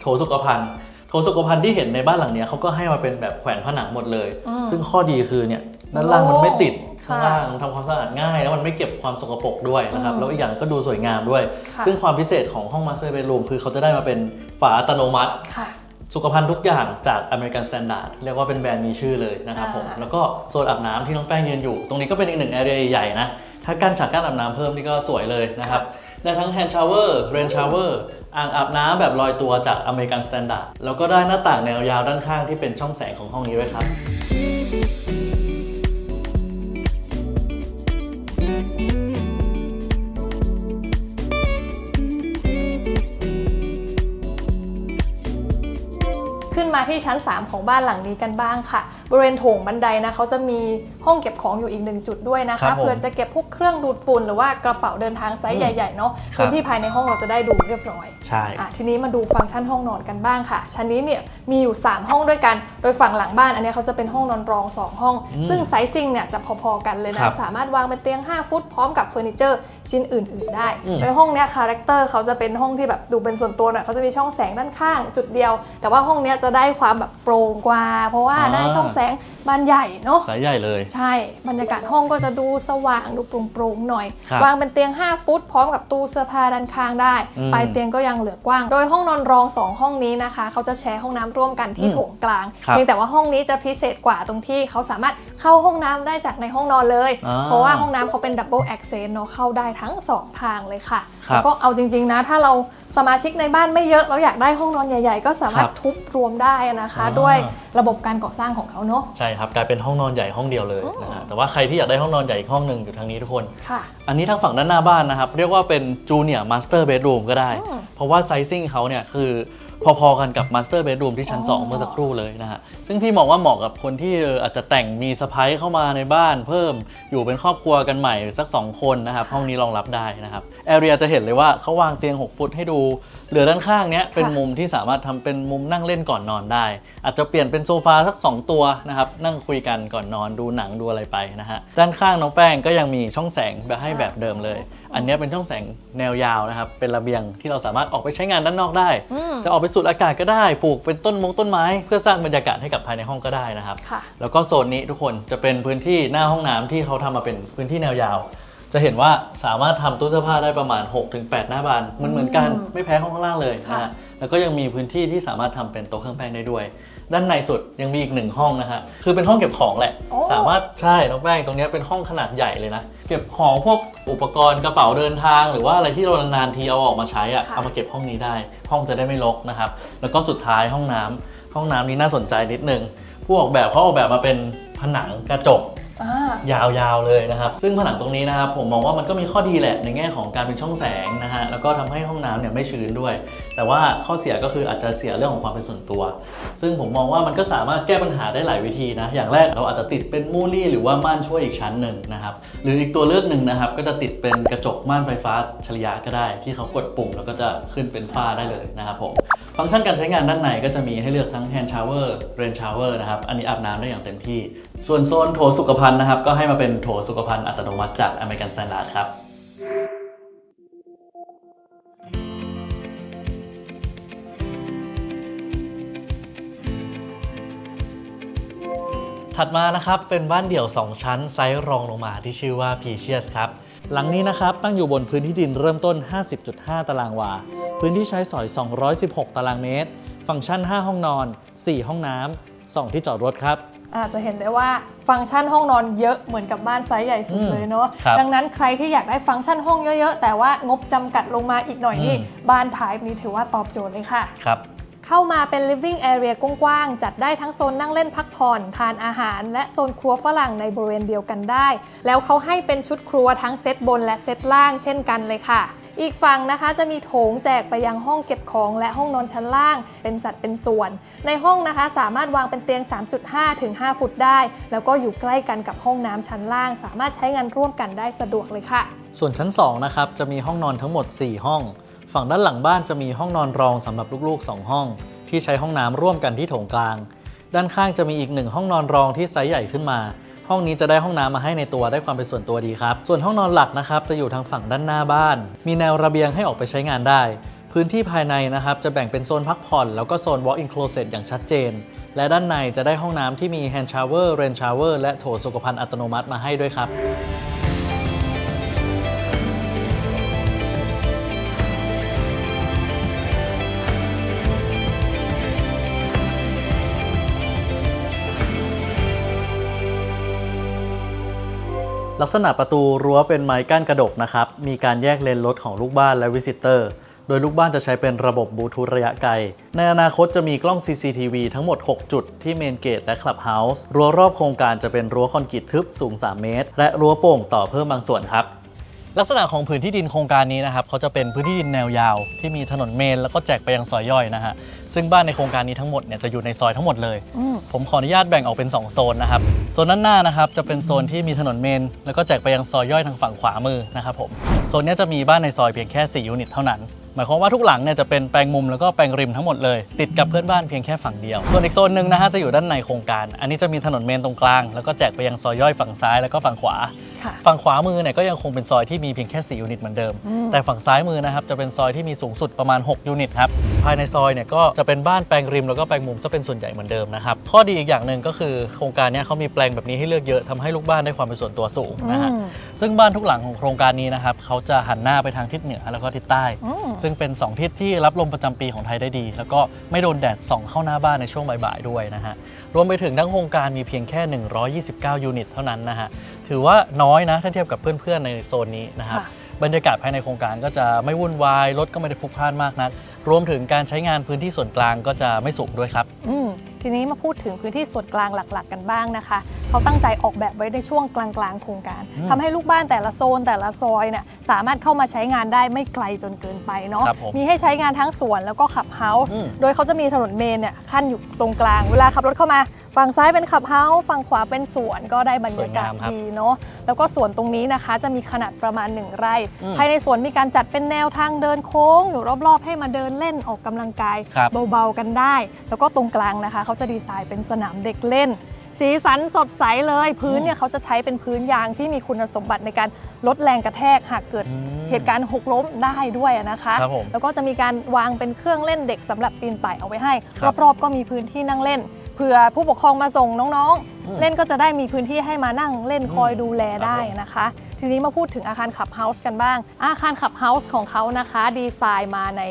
โถสุขภัณฑ์โถ สุขภัณฑ์ที่เห็นในบ้านหลังเนี้ยเขาก็ให้มาเป็นแบบแขวนผนังหมดเลยอืมซึ่งข้อดีคือเนี่ยด้านล่างมันไม่ติดค่ะข้างล่างทำความสะอาดง่าย แล้วมันไม่เก็บความสกปรกด้วยนะครับอืมแล้วอีกอย่างก็ดูสวยงามด้วยค่ะซึ่งความพิเศษของห้อง Master Bedroom คือเขาจะได้มาเป็นฝาอัตโนมัติค่ะสุขภัณฑ์ทุกอย่างจาก American Standard เรียกว่าเป็นแบรนด์มีชื่อเลยนะครับผมอ่าแล้วก็โซนอาบน้ำที่น้องแป้งยืนอยู่ ตรงนี้ก็เป็นอีกหนึ่งแอเรียใหญ่ๆนะ ถ้ากั้นฉากกั้นอาบน้ำเพิ่มนี่ก็สวยเลยนะครับ ได้ทั้ง hand shower rain shower อ่า อ่างอาบน้ำแบบลอยตัวจาก American Standard แล้วก็ได้หน้าต่างแนวยาวด้านข้างที่เป็นช่องแสงของห้องนี้ไว้ครับขึ้นมาที่ชั้น 3 ของบ้านหลังนี้กันบ้างค่ะ ริเวณโถงบันไดนะเขาจะมีห้องเก็บของอยู่อีกหนึ่งจุดด้วยนะครัคะบผมเพื่อจะเก็บพวกเครื่องดูดฝุ่นหรือว่ากระเป๋าเดินทางไซส์อืมใหญ่ๆเนาะครับ พื้นที่ภายในห้องเราจะได้ดูเรียบร้อย ใช่ อะทีนี้มาดูฟังก์ชันห้องนอนกันบ้างค่ะ ชั้นนี้เนี่ยมีอยู่ 3 ห้องด้วยกัน โดยฝั่งหลังบ้านอันนี้เขาจะเป็นห้องนอนรอง 2 ห้อง อืมซึ่งไซซิ่งเนี่ยจะพอๆกันเลยครันะบสามารถวางเป็นเตียง 5 ฟุตพร้อมกับเฟอร์นิเจอร์ชิ้นอื่นๆได้ อืม โดยห้องเนี้ยคาแรคเตอร์เขาจะเป็นห้องที่แบบดูเป็นส่วนตัวหน่อยเขาจะมีช่องแสงด้านข้างจุดเดียว แต่ว่าห้องเนี้ยจะได้ความแบบโปร่งกว่า เพราะว่าได้ช่องแสงบานใหญ่เนาะสายใหญ่เลย ใช่ บรรยากาศห้องก็จะดูสว่างดูโปร่งๆหน่อย ครับวางเป็นเตียง 5 ฟุต พร้อมกับตู้เสื้อผ้าด้านข้างได้อืมปลายเตียงก็ยังเหลือกว้าง โดยห้องนอนรอง 2 ห้องนี้นะคะ เขาจะแชร์ห้องน้ำร่วมกันที่อืมโถงกลางครับเพียงแต่ว่าห้องนี้จะพิเศษกว่าตรงที่เขาสามารถเข้าห้องน้ำได้จากในห้องนอนเลย อ่าเพราะว่าห้องน้ำเขาเป็นดับเบิลแอคเซสเนาะเข้าได้ทั้งสองทางเลยค่ะครับ แล้วก็เอาจริงๆนะถ้าเรา สมาชิกในบ้านไม่เยอะเราอยากได้ห้องนอนใหญ่ ๆ ก็สามารถครับทุบรวมได้นะคะอ่าด้วยระบบการก่อสร้างของเขาเนาะใช่ครับกลายเป็นห้องนอนใหญ่ห้องเดียวเลยนะฮะแต่ว่าใครที่อยากได้ห้องนอนใหญ่อีกห้องหนึ่งอยู่ทางนี้ทุกคนค่ะอันนี้ทางฝั่งด้านหน้าบ้านนะครับ เรียกว่าเป็นจูเนียร์มาสเตอร์เบดรูมก็ได้อืมเพราะว่าไซซิ่งเขาเนี่ยคือ พอๆกันกับมาสเตอร์เบดรูมที่ชั้นอ๋อ2เมื่อสักครู่เลยนะฮะ ซึ่งพี่มองว่าเหมาะกับคนที่เอออาจจะแต่งมีสะพ้ายเข้ามาในบ้านเพิ่มอยู่เป็นครอบครัวกันใหม่สัก 2 คนนะครับ ห้องนี้รองรับได้นะครับแอเรียจะเห็นเลยว่าเขาวางเตียง 6 ฟุตให้ดู เหลือด้านข้างเนี้ยเป็นค่ะมุมที่สามารถทำเป็นมุมนั่งเล่นก่อนนอนได้ อาจจะเปลี่ยนเป็นโซฟาสัก 2 ตัวนะครับนั่งคุยกันก่อนนอนดูหนังดูอะไรไปนะฮะด้านข้างน้องแป้งก็ยังมีช่องแสงแบบให้แบบเดิมเลย อันเนี้ยเป็นช่องแสงแนวยาวนะครับ เป็นระเบียงที่เราสามารถออกไปใช้งานด้านนอกได้ อืม จะออกไปสูดอากาศก็ได้ ปลูกเป็นต้นมงต้นไม้ เพื่อสร้างบรรยากาศให้กับภายในห้องก็ได้นะครับ ค่ะ แล้วก็โซนนี้ทุกคนจะเป็นพื้นที่หน้าห้องน้ำที่เขาทำมาเป็นพื้นที่แนวยาว จะเห็นว่าสามารถทำตู้เสื้อผ้าได้ประมาณ 6-8 หน้าบานเหมือนเหมือนกันอืมไม่แพ้ห้องข้างล่างเลยนะค่ะ ฮะแล้วก็ยังมีพื้นที่ที่สามารถทำเป็นโต๊ะเครื่องแป้งได้ด้วย ด้านในสุดยังมีอีกหนึ่งห้องนะฮะคือเป็นห้องเก็บของแหละ โอ้ สามารถใช่น้องแป้งตรงเนี้ยเป็นห้องขนาดใหญ่เลยนะ เก็บของพวกอุปกรณ์กระเป๋าเดินทาง หรือว่าอะไรที่เรานานๆทีเอาออกมาใช้อะค่ะ เอามาเก็บห้องนี้ได้ ห้องจะได้ไม่รกนะครับ แล้วก็สุดท้ายห้องน้ำห้องน้ำนี้น่าสนใจนิดนึงผู้ออกแบบเขาออกแบบมาเป็นผนังกระจกอ่า ยาวๆเลยนะครับ ซึ่งผนังตรงนี้นะครับผมมองว่ามันก็มีข้อดีแหละในแง่ของการเป็นช่องแสงนะฮะแล้วก็ทำให้ห้องน้ำเนี่ยไม่ชื้นด้วย แต่ว่าข้อเสียก็คืออาจจะเสียเรื่องของความเป็นส่วนตัว ซึ่งผมมองว่ามันก็สามารถแก้ปัญหาได้หลายวิธีนะอย่างแรกเราอาจจะติดเป็นมูลี่หรือว่าม่านช่วยอีกชั้นหนึ่งนะครับหรืออีกตัวเลือกหนึ่งนะครับก็จะติดเป็นกระจกม่านไฟฟ้าอัจฉริยะก็ได้ ที่เขากดปุ่มแล้วก็จะขึ้นเป็นฝ้าได้เลยนะครับผมฟังก์ชันการใช้งานด้านในก็จะมีให้เลือกทั้ง hand shower rain shower นะครับอันนี้อาบน้ำได้อย่างเต็มที่ ส่วนโซนโถสุขภัณฑ์นะครับ ก็ให้มาเป็นโถสุขภัณฑ์อัตโนมัติจาก American Standard ครับถัดมานะครับเป็นบ้านเดี่ยว 2 ชั้นไซส์รองลงมาที่ชื่อว่า p ีเชียสครับ หลังนี้นะครับตั้งอยู่บนพื้นที่ดินเริ่มต้น 50.5 ตารางวา พื้นที่ใช้สอย 216 ตารางเมตร ฟังก์ชัน 5 ห้องนอน 4 ห้องน้ำ 2 ที่จอดรถครับ อาจจะเห็นได้ว่าฟังก์ชันห้องนอนเยอะเหมือนกับบ้านไซส์ใหญ่สุดอืมเลยเนาะครับดังนั้นใครที่อยากได้ฟังก์ชันห้องเยอะ ๆ แต่ว่างบจำกัดลงมาอีกหน่อยนี่ อืม บ้านท้ายนี้ถือว่าตอบโจทย์เลยค่ะ ครับ เข้ามาเป็น living area กว้างๆ จัดได้ทั้งโซนนั่งเล่นพักผ่อน ทานอาหาร และโซนครัวฝรั่งในบริเวณเดียวกันได้ แล้วเขาให้เป็นชุดครัวทั้งเซตบนและเซตล่างเช่นกันเลยค่ะ อีกฝั่งนะคะจะมีโถงแจกไปยังห้องเก็บของและห้องนอนชั้นล่าง เป็นสัดเป็นส่วน ในห้องนะคะสามารถวางเป็นเตียง 3.5 ถึง 5 ฟุตได้ แล้วก็อยู่ใกล้กันกับห้องน้ำชั้นล่าง สามารถใช้งานร่วมกันได้สะดวกเลยค่ะ ส่วนชั้น2นะครับจะมีห้องนอนทั้งหมด 4 ห้อง ฝั่งด้านหลังบ้านจะมีห้องนอนรองสำหรับลูกๆ 2 ห้อง ที่ใช้ห้องน้ำร่วมกันที่โถงกลาง ด้านข้างจะมีอีกหนึ่งห้องนอนรองที่ไซส์ใหญ่ขึ้นมา ห้องนี้จะได้ห้องน้ำมาให้ในตัวได้ความเป็นส่วนตัวดีครับ ส่วนห้องนอนหลักนะครับจะอยู่ทางฝั่งด้านหน้าบ้าน มีแนวระเบียงให้ออกไปใช้งานได้ พื้นที่ภายในนะครับจะแบ่งเป็นโซนพักผ่อนแล้วก็โซน walk-in closet อย่างชัดเจน และด้านในจะได้ห้องน้ำที่มี hand shower rain shower และโถสุขภัณฑ์อัตโนมัติมาให้ด้วยครับ ลักษณะประตูรั้วเป็นไม้กั้นกระดกนะครับ มีการแยกเลนรถของลูกบ้านและวิสิเตอร์ โดยลูกบ้านจะใช้เป็นระบบบลูทูธระยะไกล ในอนาคตจะมีกล้อง CCTV ทั้งหมด 6 จุดที่เมนเกตและคลับเฮาส์ รั้วรอบโครงการจะเป็นรั้วคอนกรีตทึบสูง 3 เมตร และรั้วโป่งต่อเพิ่มบางส่วนครับ ลักษณะของผืนที่ดินโครงการนี้นะครับเขาจะเป็นพื้นที่ดินแนวยาว ที่มีถนนเมนแล้วก็แจกไปยังซอยย่อยนะฮะซึ่งบ้านในโครงการนี้ทั้งหมดเนี่ยจะอยู่ในซอยทั้งหมดเลย อืมผมขออนุญาตแบ่งออกเป็น 2 โซนนะครับโซนด้านหน้านะครับจะเป็นโซนที่มีถนนเมน แล้วก็แจกไปยังซอยย่อยทางฝั่งขวามือนะครับผมโซนเนี้ยจะมีบ้านในซอยเพียงแค่ 4 ยูนิตเท่านั้น หมายความว่าทุกหลังเนี่ยจะเป็นแปลงมุมแล้วก็แปลงริมทั้งหมดเลย ติดกับเพื่อนบ้านเพียงแค่ฝั่งเดียว ส่วนอีกโซนหนึ่งนะฮะจะอยู่ด้านในโครงการ อันนี้จะมีถนนเมนตรงกลาง แล้วก็แจกไปยังซอยย่อยฝั่งซ้ายแล้วก็ฝั่งขวาค่ะฝั่งขวามือเนี่ยก็ยังคงเป็นซอยที่มีเพียงแค่4ยูนิตเหมือนเดิมอืมแต่ฝั่งซ้ายมือนะครับจะเป็นซอยที่มีสูงสุดประมาณ 6 ยูนิตครับภายในซอยเนี่ยก็จะเป็นบ้านแปลงริมแล้วก็แปลงมุมซะเป็นส่วนใหญ่เหมือนเดิมนะครับข้อดีอีกอย่างหนึ่งก็คือโครงการเนี้เขามีแปลงแบบนี้ให้เลือกเยอะทำให้ลูกบ้านได้ความเป็นส่วนตัวสูงนะฮะอืม ซึ่งบ้านทุกหลังของโครงการนี้นะครับเขาจะหันหน้าไปทางทิศเหนือแล้วก็ทิศใต้ อืม ซึ่งเป็น 2 ทิศที่รับลมประจำปีของไทยได้ดี แล้วก็ไม่โดนแดดส่องเข้าหน้าบ้านในช่วงบ่ายๆด้วยนะฮะ รวมไปถึงทั้งโครงการมีเพียงแค่ 129 ยูนิตเท่านั้นนะฮะ ถือว่าน้อยนะถ้าเทียบกับเพื่อนๆในโซนนี้นะครับ ค่ะ บรรยากาศภายในโครงการก็จะไม่วุ่นวาย รถก็ไม่ได้พลุกพล่านมากนัก รวมถึงการใช้งานพื้นที่ส่วนกลางก็จะไม่สูงด้วยครับ อืมทีนี้มาพูดถึงพื้นที่ส่วนกลางหลัก ๆ กันบ้างนะคะ เขาตั้งใจออกแบบไว้ในช่วงกลางๆโครงการอืมทำให้ลูกบ้านแต่ละโซนแต่ละซอยเนี่ยสามารถเข้ามาใช้งานได้ไม่ไกลจนเกินไปเนาะครับผมมีให้ใช้งานทั้งสวนแล้วก็ขับเฮาส์อืมโดยเขาจะมีถนนเมนเนี่ยขั้นอยู่ตรงกลาง เวลาขับรถเข้ามา ฝั่งซ้ายเป็นขับเฮาส์ ฝั่งขวาเป็นสวนก็ได้บรรยากาศสวยงามครับดีเนาะแล้วก็สวนตรงนี้นะคะ จะมีขนาดประมาณ 1 ไร่อืมภายในสวนมีการจัดเป็นแนวทางเดินโค้ง อยู่รอบๆ ให้มาเดินเล่นออกกำลังกายครับ เบาๆกันได้ แล้วก็ตรงกลางนะคะ เขาจะดีไซน์เป็นสนามเด็กเล่น สีสันสดใสเลย พื้นเนี่ยเขาจะใช้เป็นพื้นยางที่มีคุณสมบัติในการลดแรงกระแทกหากเกิด อืม เหตุการณ์หกล้มได้ด้วยอะนะคะ ครับผมแล้วก็จะมีการวางเป็นเครื่องเล่นเด็กสำหรับปีนป่ายเอาไว้ให้ ครับรอบๆก็มีพื้นที่นั่งเล่น เผื่อผู้ปกครองมาส่งน้องอืมๆ เล่นก็จะได้มีพื้นที่ให้มานั่งเล่นคอยอืมดูแลได้ครับผมนะคะ ทีนี้มาพูดถึงอาคารขับเฮาส์กันบ้าง อาคารขับเฮาส์ของเขานะคะ ดีไซน์มาใน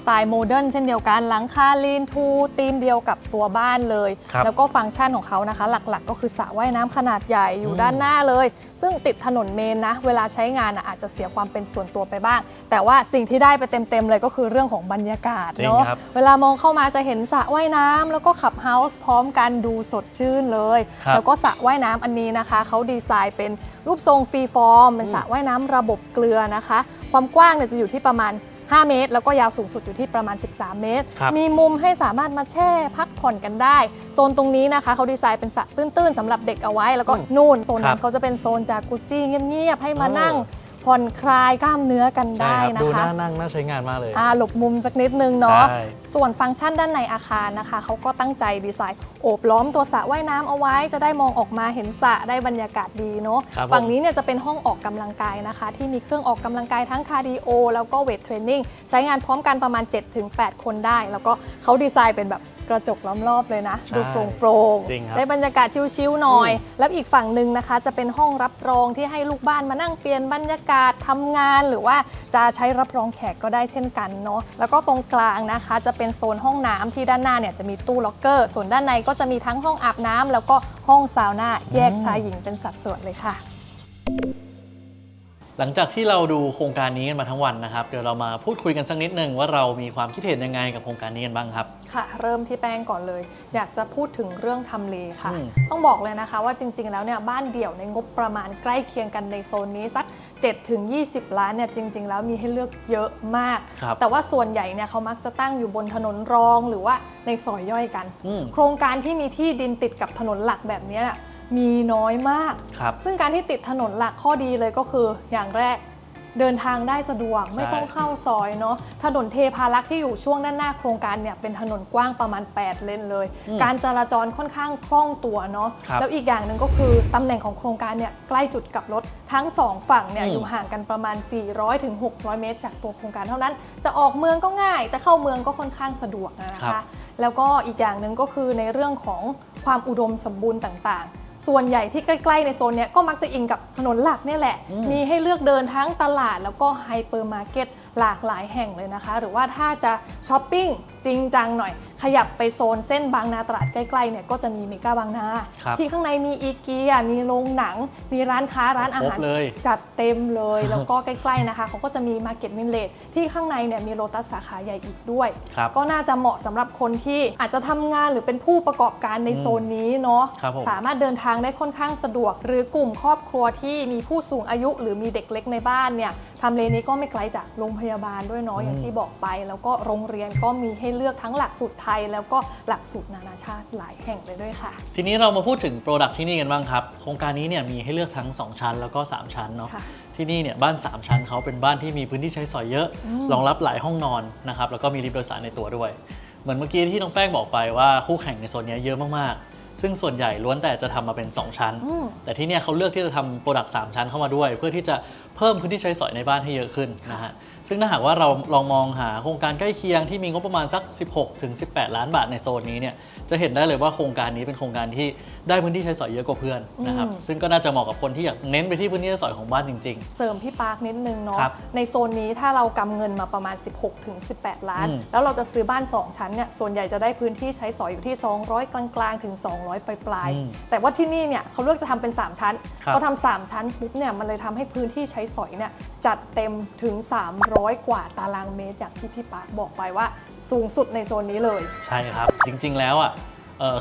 สไตล์โมเดิร์นเช่นเดียวกันหลังคาลีนทูธีมเดียวกับตัวบ้านเลย ครับแล้วก็ฟังก์ชันของเขานะคะ หลักๆ ก็คือสระว่ายน้ำขนาดใหญ่อยู่อืม ด้านหน้าเลย ซึ่งติดถนนเมนนะ เวลาใช้งานอะอาจจะเสียความเป็นส่วนตัวไปบ้าง แต่ว่าสิ่งที่ได้ไปเต็มๆเลยก็คือเรื่องของบรรยากาศจริงเนาะ ครับ เวลามองเข้ามาจะเห็นสระว่ายน้ำแล้วก็ขับเฮาส์พร้อมกันดูสดชื่นเลย ครับแล้วก็สระว่ายน้ำอันนี้นะคะ เขาดีไซน์เป็นรูปทรงฟรีฟอร์มเป็นสระว่ายน้ำระบบเกลือนะคะ ความกว้างเนี่ยจะอยู่ที่ประมาณ 5 เมตร แล้วก็ยาวสูงสุดอยู่ที่ประมาณ 13 เมตร ครับมีมุมให้สามารถมาแช่พักผ่อนกันได้ โซนตรงนี้นะคะเขาดีไซน์เป็นสระตื้นๆสำหรับเด็กเอาไว้ แล้วก็อืมนู่นโซนครันั้บนเขาจะเป็นโซนจากกุซี่เงียบๆให้มาเออนั่ง ผ่อนคลายกล้ามเนื้อกันได้ใช่ครับนะดูคะ น่านั่งน่าใช้งานมากเลย อ่าหลบมุมสักนิดนึงเนาะ ใช่ ส่วนฟังก์ชันด้านในอาคารนะคะ เขาก็ตั้งใจดีไซน์โอบล้อมตัวสระว่ายน้ำเอาไว้ จะได้มองออกมาเห็นสระได้บรรยากาศดีเนาะ ครับผม ฝั่งนี้เนี่ยจะเป็นห้องออกกำลังกายนะคะ ที่มีเครื่องออกกำลังกายทั้งคาร์ดิโอ แล้วก็เวทเทรนนิ่ง ใช้งานพร้อมกันประมาณ 7-8 คนได้ แล้วก็เขาดีไซน์เป็นแบบ กระจกล้อมรอบเลยนะ ใช่ดูโปร่งจริงครับๆได้บรรยากาศชิลๆหน่อยอืมแล้วอีกฝั่งหนึ่งนะคะ จะเป็นห้องรับรองที่ให้ลูกบ้านมานั่งเปลี่ยนบรรยากาศทำงาน หรือว่าจะใช้รับรองแขกก็ได้เช่นกันเนาะแล้วก็ตรงกลางนะคะ จะเป็นโซนห้องน้ำที่ด้านหน้าเนี่ยจะมีตู้ล็อกเกอร์ ส่วนด้านในก็จะมีทั้งห้องอาบน้ำแล้วก็ห้องซาวน่าแยกชายหญิงเป็นสัดส่วนเลยค่ะ หลังจากที่เราดูโครงการนี้กันมาทั้งวันนะครับ เดี๋ยวเรามาพูดคุยกันสักนิดหนึ่งว่าเรามีความคิดเห็นยังไงกับโครงการนี้กันบ้างครับ ค่ะ เริ่มที่แป้งก่อนเลย อยากจะพูดถึงเรื่องทำเลค่ะ อืม ต้องบอกเลยนะคะว่าจริง ๆ แล้วเนี่ยบ้านเดี่ยวในงบประมาณใกล้เคียงกันในโซนนี้สัก 7-20 ล้านเนี่ยจริง ๆ แล้วมีให้เลือกเยอะมาก ครับ แต่ว่าส่วนใหญ่เนี่ยเขามักจะตั้งอยู่บนถนนรองหรือว่าในซอยย่อยกัน อืม โครงการที่มีที่ดินติดกับถนนหลักแบบเนี้ยน่ะ มีน้อยมาก ครับ ซึ่งการที่ติดถนนหลักข้อดีเลยก็คืออย่างแรกเดินทางได้สะดวกไม่ใช่ต้องเข้าซอยเนาะถนนเทพารักษ์ที่อยู่ช่วงด้านหน้าโครงการเนี่ยเป็นถนนกว้างประมาณ 8 เลนเลย อืมการจราจรค่อนข้างคล่องตัวเนาะครับแล้วอีกอย่างหนึ่งก็คือตำแหน่งของโครงการเนี่ยใกล้จุดกลับรถทั้งสองฝั่งเนี่ยอืม อยู่ห่างกันประมาณ 400ถึง600 เมตร จากตัวโครงการเท่านั้น จะออกเมืองก็ง่าย จะเข้าเมืองก็ค่อนข้างสะดวกนะครัคะ บ แล้วก็อีกอย่างหนึ่งก็คือในเรื่องของความอุดมสมบูรณ์ต่างๆ ส่วนใหญ่ที่ใกล้ๆในโซนเนี้ยก็มักจะอิงกับถนนหลักเนี่ยแหละอืมมีให้เลือกเดินทั้งตลาดแล้วก็ไฮเปอร์มาร์เก็ตหลากหลายแห่งเลยนะคะ หรือว่าถ้าจะช้อปปิ้ง จริงจังหน่อย ขยับไปโซนเส้นบางนาตราดใกล้ๆเนี่ยก็จะมีเมกาบางนา ครับที่ข้างในมีอีเกียมีโรงหนัง มีร้านค้าร้านอาหาร ครบเลย จัดเต็มเลย แล้วก็ใกล้ๆนะคะเขาก็จะมีมาร์เก็ตมินเลดที่ข้างในเนี่ยมีโลตัสสาขาใหญ่อีกด้วย ครับ ก็น่าจะเหมาะสำหรับคนที่อาจจะทำงานหรือเป็นผู้ประกอบการในโซนนี้เนาะครับผม สามารถเดินทางได้ค่อนข้างสะดวก หรือกลุ่มครอบครัวที่มีผู้สูงอายุหรือมีเด็กเล็กในบ้านเนี่ยทำเลนี้ก็ไม่ไกลจากโรงพยาบาลด้วยเนาะอย่างที่บอกไป แล้วก็โรงเรียนก็มีให้เลือกทั้งหลักสูตรไทย แล้วก็หลักสูตรนานาชาติหลายแห่งเลยด้วยค่ะ ทีนี้เรามาพูดถึงโปรดักที่นี่กันบ้างครับ โครงการนี้เนี่ยมีให้เลือกทั้ง 2 ชั้นแล้วก็ 3 ชั้นเนาะค่ะ ที่นี่เนี่ยบ้าน 3 ชั้นเขาเป็นบ้านที่มีพื้นที่ใช้สอยเยอะอืมรองรับหลายห้องนอนนะครับแล้วก็มีลิฟต์โดยสารในตัวด้วย เหมือนเมื่อกี้ที่น้องแป้งบอกไปว่าคู่แข่งในโซนเนี้ยเยอะมากๆ ซึ่งส่วนใหญ่ล้วนแต่จะทำมาเป็น 2 ชั้น อืม แต่ที่เนี่ยเขาเลือกที่จะทำโปรดักต์3ชั้นเข้ามาด้วย เพื่อที่จะเพิ่มพื้นที่ใช้สอยในบ้านให้เยอะขึ้นนะฮะ ซึ่งถ้าหากว่าเราลองมองหาโครงการใกล้เคียงที่มีงบประมาณสัก 16-18 ล้านบาทในโซนนี้เนี่ย จะเห็นได้เลยว่าโครงการนี้เป็นโครงการที่ได้พื้นที่ใช้สอยเยอะกว่าเพื่อนนะครับอืมซึ่งก็น่าจะเหมาะกับคนที่อยากเน้นไปที่พื้นที่ใช้สอยของบ้านจริงเสริมพี่ปาร์คนิดนึงเนาะครับในโซนนี้ถ้าเรากำเงินมาประมาณ 16ถึง18 ล้าน อืม แล้วเราจะซื้อบ้าน 2 ชั้นเนี่ยส่วนใหญ่จะได้พื้นที่ใช้สอยอยู่ที่ 200 กลางๆ ถึง 200 ปลายอืมๆแต่ว่าที่นี่เนี่ยเขาเลือกจะทำเป็น 3 ชั้นครับ พอทำ3ชั้นปุ๊บเนี่ยมันเลยทำให้พื้นที่ใช้สอยเนี่ยจัดเต็มถึง 300 กว่าตารางเมตรอย่างที่พี่ปาร์คบอกไปว่า สูงสุดในโซนนี้เลยๆใช่ครับ จริงๆแล้วอะ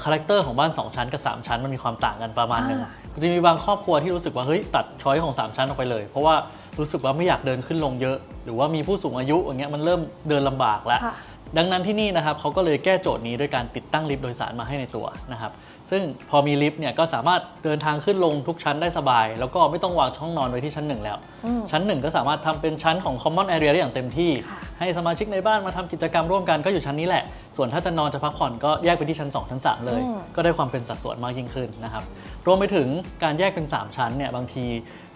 คาแรคเตอร์ของบ้าน 2 ชั้นกับ 3 ชั้นมันมีความต่างกันประมาณหนึงอ่าจะมีบางครอบครัวที่รู้สึกว่าเฮ้ยตัดช้อยของ 3 ชั้นออกไปเลย เพราะว่ารู้สึกว่าไม่อยากเดินขึ้นลงเยอะ หรือว่ามีผู้สูงอายุอย่างเงี้ยมันเริ่มเดินลำบากแล้วค่ะดังนั้นที่นี่นะครับเขาก็เลยแก้โจทย์นี้ด้วยการติดตั้งลิฟต์โดยสารมาให้ในตัวนะครับ ซึ่งพอมีลิฟต์เนี่ยก็สามารถเดินทางขึ้นลงทุกชั้นได้สบาย แล้วก็ไม่ต้องวางช่องนอนไว้ที่ชั้นหนึ่งแล้วอืมชั้นหนึ่งก็สามารถทำเป็นชั้นของ common area ได้อย่างเต็มที่ค่ะให้สมาชิกในบ้านมาทำกิจกรรมร่วมกันก็อยู่ชั้นนี้แหละ ส่วนถ้าจะนอนจะพักผ่อนก็แยกไปที่ชั้น 2 ชั้น 3 เลยอืมก็ได้ความเป็นสัดส่วนมากยิ่งขึ้นนะครับรวมไปถึงการแยกเป็น 3 ชั้นเนี่ยบางที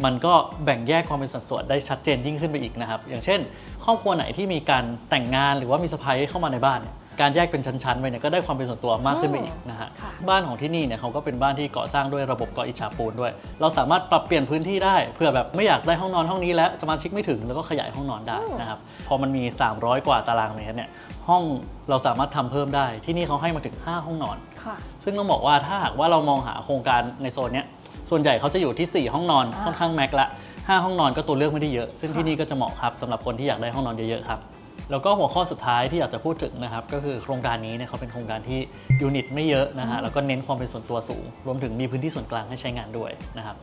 มันก็แบ่งแยกความเป็นสัดส่วนได้ชัดเจนยิ่งขึ้นไปอีกนะครับอย่างเช่น ครอบครัวไหนที่มีการแต่งงานหรือว่ามีสะใภ้เข้ามาในบ้านเนี่ย การแยกเป็นชั้นๆไปเนี่ยก็ได้ความเป็นส่วนตัวมากขึ้นไปอีกนะฮะค่ะ บ้านของที่นี่เนี่ยเขาก็เป็นบ้านที่ก่อสร้างด้วยระบบก่ออิฐฉาบปูนด้วย เราสามารถปรับเปลี่ยนพื้นที่ได้เพื่อแบบไม่อยากได้ห้องนอนห้องนี้แล้วสมาชิกไม่ถึงแล้วก็ขยายห้องนอนได้นะครับพอมันมี 300 กว่าตารางเมตรเนี่ยห้องเราสามารถทำเพิ่มได้ที่นี่เขาให้มาถึง 5 ห้องนอน ค่ะ ซึ่งต้องบอกว่าถ้าหากว่าเรามองหาโครงการในโซนเนี้ยส่วนใหญ่เขาจะอยู่ที่ 4 ห้องนอนอ่าค่อนข้างแม็กละ 5 ห้องนอนก็ตัวเลือกไม่ได้เยอะ ซึ่งค่ะ ที่นี่ก็จะเหมาะครับสำหรับคนที่อยากได้ห้องนอนเยอะๆครับ แล้วก็หัวข้อสุดท้ายที่อยากจะพูดถึงนะครับ ก็คือโครงการนี้เนี่ยเขาเป็นโครงการที่ยูนิตไม่เยอะนะฮะแล้วก็เน้นความเป็นส่วนตัวสูง รวมถึงมีพื้นที่ส่วนกลางให้ใช้งานด้วยนะครับ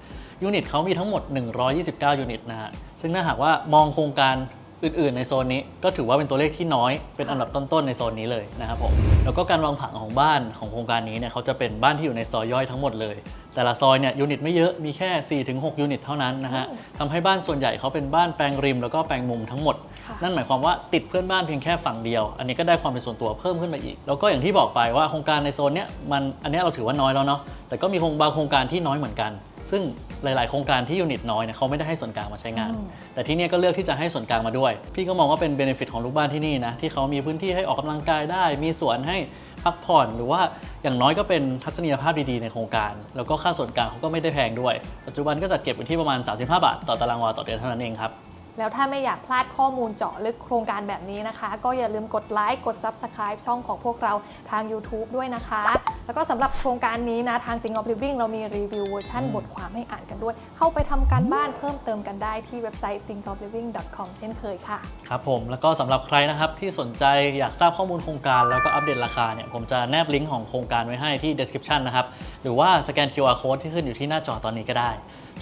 ยูนิตเขามีทั้งหมด 129 ยูนิตนะฮะซึ่งถ้าหากว่ามองโครงการอื่น ๆ ในโซนนี้ก็ถือว่าเป็นตัวเลขที่น้อยเป็นอันดับต้น ๆ ในโซนนี้เลยนะครับผมแล้วก็การวางผังของบ้านของโครงการนี้เนี่ยเขาจะเป็นบ้านที่อยู่ในซอยย่อยทั้งหมดเลย แต่ละซอยเนี่ยยูนิตไม่เยอะมีแค่ 4-6 ยูนิตเท่านั้นนะฮะทำให้บ้านส่วนใหญ่เขาเป็นบ้านแปลงริมแล้วก็แปลงมุมทั้งหมดค่ะ นั่นหมายความว่าติดเพื่อนบ้านเพียงแค่ฝั่งเดียว อันนี้ก็ได้ความเป็นส่วนตัวเพิ่มขึ้นมาอีก แล้วก็อย่างที่บอกไปว่าโครงการในโซนเนี้ยมันอันเนี้ยเราถือว่าน้อยแล้วเนาะแต่ก็มีโครงบางโครงการที่น้อยเหมือนกัน ซึ่งหลาย ๆ โครงการที่ยูนิตน้อยเนี่ยเขาไม่ได้ให้ส่วนกลางมาใช้งานอืมแต่ที่เนี่ยก็เลือกที่จะให้ส่วนกลางมาด้วย พี่ก็มองว่าเป็นเบนฟิตของลูกบ้านที่นี่นะที่เขามีพื้นที่ให้ออกกำลังกายได้ มีสวนให้พักผ่อนหรือว่าอย่างน้อยก็เป็นทัศนียภาพดีๆในโครงการ แล้วก็ค่าส่วนกลางเขาก็ไม่ได้แพงด้วย ปัจจุบันก็จัดเก็บอยู่ที่ประมาณ 35 บาท ต่อตารางวาต่อเดือนเท่านั้นเองครับ แล้วถ้าไม่อยากพลาดข้อมูลเจาะลึกโครงการแบบนี้นะคะ ก็อย่าลืมกดไลค์กด Subscribe ช่องของพวกเราทาง YouTube ด้วยนะคะ แล้วก็สำหรับโครงการนี้นะทาง Think of Living เรามีรีวิวเวอร์ชันบทความให้อ่านกันด้วย เข้าไปทำการบ้านเพิ่มเติมกันได้ที่เว็บไซต์ thinkofliving.com เช่นเคยค่ะครับผมแล้วก็สำหรับใครนะครับที่สนใจอยากทราบข้อมูลโครงการแล้วก็อัปเดตราคาเนี่ยผมจะแนบลิงก์ของโครงการไว้ให้ที่ description นะครับหรือว่าสแกน QR code ที่ขึ้นอยู่ที่หน้าจอตอนนี้ก็ได้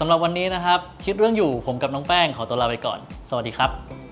สำหรับวันนี้นะครับ คิดเรื่องอยู่ผมกับน้องแป้งขอตัวลาไปก่อน สวัสดีครับ